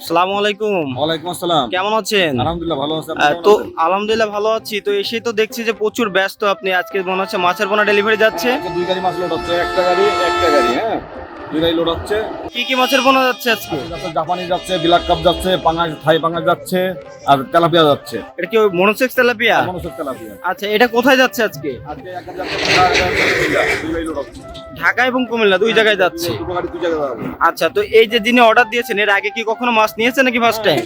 সালামু আলাইকুম। ওয়ালাইকুম আসসালাম। কেমন আছেন? আলহামদুলিল্লাহ ভালো আছি। তো আলহামদুলিল্লাহ ভালো আছি। তো এসে তো দেখছি যে প্রচুর ব্যস্ত আপনি। আজকে মনে হচ্ছে মাছের পোনা ডেলিভারি যাচ্ছে। দুই গাড়ি মাছ লোড হচ্ছে একটা গাড়ি একটা গাড়ি হ্যাঁ? কি কি মাছের পোনা যাচ্ছে আজকে? যাচ্ছে জাপানি যাচ্ছে কাপ যাচ্ছে থাই যাচ্ছে আর তেলাপিয়া যাচ্ছে। এটা কি মনোসেক্স তেলাপিয়া? মনসুক তেলাপিয়া। আচ্ছা এটা কোথায় যাচ্ছে আজকে? যাচ্ছে যাচ্ছে, ঢাকা এবং কুমিল্লা দুই জায়গায় যাচ্ছে। দুই জায়গায় যাবে। আচ্ছা তো এই যে যিনি অর্ডার দিয়েছেন এর আগে কি কখনো মাছ নিয়েছে নাকি ফার্স্ট টাইম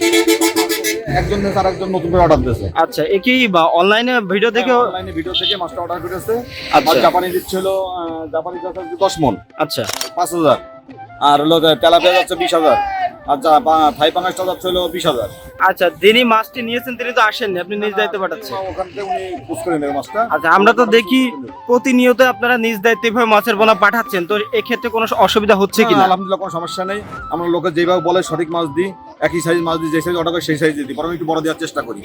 একজন দেশে আর একজন নতুন করে অর্ডার দিয়েছে। আচ্ছা এ কি বা অনলাইনে ভিডিও দেখে অনলাইনে ভিডিও থেকে মাছটা অর্ডার করেছে। আচ্ছা। আর জাপানি দিচ্ছিল আহ, জাপানি যাচ্ছে দশ মন। আচ্ছা। পাঁচ হাজার। আর হলো তেলাপিয়া যাচ্ছে বিশ হাজার। পা- থাই পাঙ্গাসটা যাচ্ছে হলো বিশ হাজার। আচ্ছা যিনি মাছটি নিয়েছেন তিনি তো আসেননি আপনি নিজ দায়িত্ব পাঠাচ্ছেন। ওখান থেকে উনি পুষ করে নেবে মাছটা। আচ্ছা আমরা তো দেখি প্রতিনিয়ত আপনারা নিজ দায়িত্বে মাছের পোনা পাঠাচ্ছেন তো এক্ষেত্রে কোনো অসুবিধা হচ্ছে না, কিনা? আলহামদুলিল্লাহ কোনো সমস্যা নেই। আমরা লোকে যেভাবে বলে সঠিক মাছ দিই। একই সাইজ মাছ দিই যে সাইজ অর্ডার করে সেই সাইজ দিই বরং একটু বড় দেওয়ার চেষ্টা করি।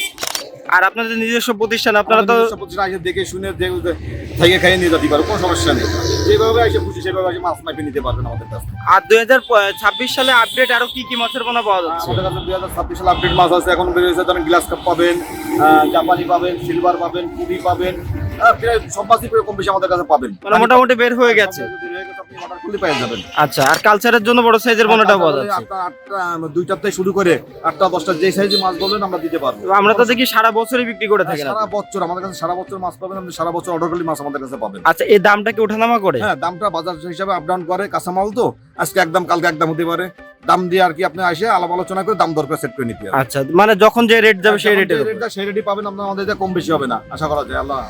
আর আপনাদের নিজস্ব প্রতিষ্ঠান আপনারা তো নিজস্ব প্রতিষ্ঠান এসে দেখে শুনে যে থেকে খাইয়ে নিয়ে যেতে পারো কোনো সমস্যা নেই। যেভাবে এসে খুশি সেভাবে এসে মাছ মাইপে নিতে পারবেন আমাদের কাছে আর দুই হাজার ছাব্বিশ সালে আপডেট আরও কি কি মাছের পোনা পাওয়া যাচ্ছে? আমাদের কাছে দুই হাজার ছাব্বিশ সালে আপডেট মাছ আছে এখন বেরিয়েছে ধরেন গ্লাস কাপ পাবেন জাপানি পাবেন সিলভার পাবেন কুবি পাবেন প্রায় সব মাছই কম বেশি আমাদের কাছে পাবেন। মানে মোটামুটি বের হয়ে গেছে। অর্ডার করলে পেয়ে যাবেন। আচ্ছা আর কালচারের জন্য বড় সাইজের পোনাটা পাওয়া যাচ্ছে। আটটা দুইটার থেকে শুরু করে আটটা দশটা যে সাইজে মাছ বলবেন আমরা দিতে পারব। আমরা তো দেখি সারা বছরই বিক্রি করে থাকি সারা বছর আমাদের কাছে সারা বছর মাছ পাবেন আপনি সারা বছর অর্ডার করলে মাছ আমাদের কাছে পাবেন। আচ্ছা এই দামটা কি ওঠানামা করে? হ্যাঁ দামটা বাজার হিসাবে আপ ডাউন করে কাঁচামাল তো আজকে একদম কালকে একদম হতে পারে। দাম দিয়ে আর কি আপনি আসে আলাপ আলোচনা করে দাম দরকার সেট করে নিতে হবে। আচ্ছা মানে যখন যে রেট যাবে সেই রেটে রেটটা সেই রেটই পাবেন আপনার আমাদের কম বেশি হবে না আশা করা যায়। আল্লাহ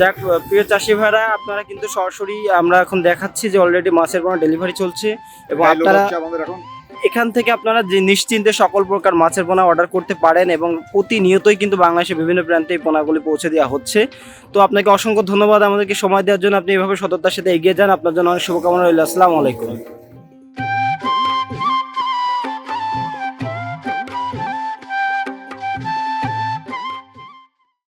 যাক প্রিয় চাষি ভাইরা আপনারা কিন্তু সরাসরি আমরা এখন দেখাচ্ছি যে অলরেডি মাছের কোনো ডেলিভারি চলছে এবং আপনারা আমাদের এখন। এখান থেকে আপনারা যে নিশ্চিন্তে সকল প্রকার মাছের পোনা অর্ডার করতে পারেন এবং প্রতিনিয়তই কিন্তু বাংলাদেশের বিভিন্ন প্রান্তে এই পোনাগুলি পৌঁছে দেওয়া হচ্ছে। তো আপনাকে অসংখ্য ধন্যবাদ আমাদেরকে সময় দেওয়ার জন্য। আপনি এভাবে সততার সাথে এগিয়ে যান। আপনার জন্য অনেক শুভকামনা রইল। আসসালামু আলাইকুম।